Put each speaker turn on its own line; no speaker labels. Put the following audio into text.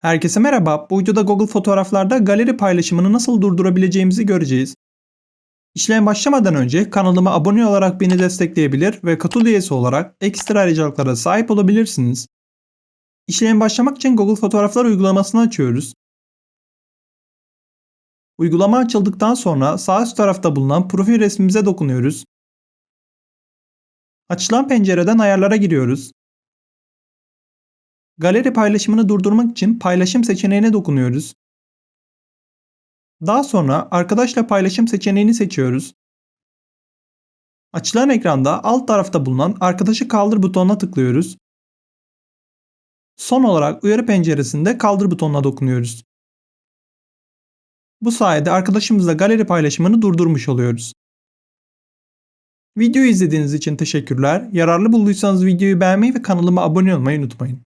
Herkese merhaba. Bu videoda Google Fotoğraflarda galeri paylaşımını nasıl durdurabileceğimizi göreceğiz. İşlem başlamadan önce kanalıma abone olarak beni destekleyebilir ve katıl üyesi olarak ekstra ayrıcalıklara sahip olabilirsiniz. İşlem başlamak için Google Fotoğraflar uygulamasını açıyoruz. Uygulama açıldıktan sonra sağ üst tarafta bulunan profil resmimize dokunuyoruz. Açılan pencereden ayarlara giriyoruz. Galeri paylaşımını durdurmak için paylaşım seçeneğine dokunuyoruz. Daha sonra arkadaşla paylaşım seçeneğini seçiyoruz. Açılan ekranda alt tarafta bulunan arkadaşı kaldır butonuna tıklıyoruz. Son olarak uyarı penceresinde kaldır butonuna dokunuyoruz. Bu sayede arkadaşımızla galeri paylaşımını durdurmuş oluyoruz. Videoyu izlediğiniz için teşekkürler. Yararlı bulduysanız videoyu beğenmeyi ve kanalıma abone olmayı unutmayın.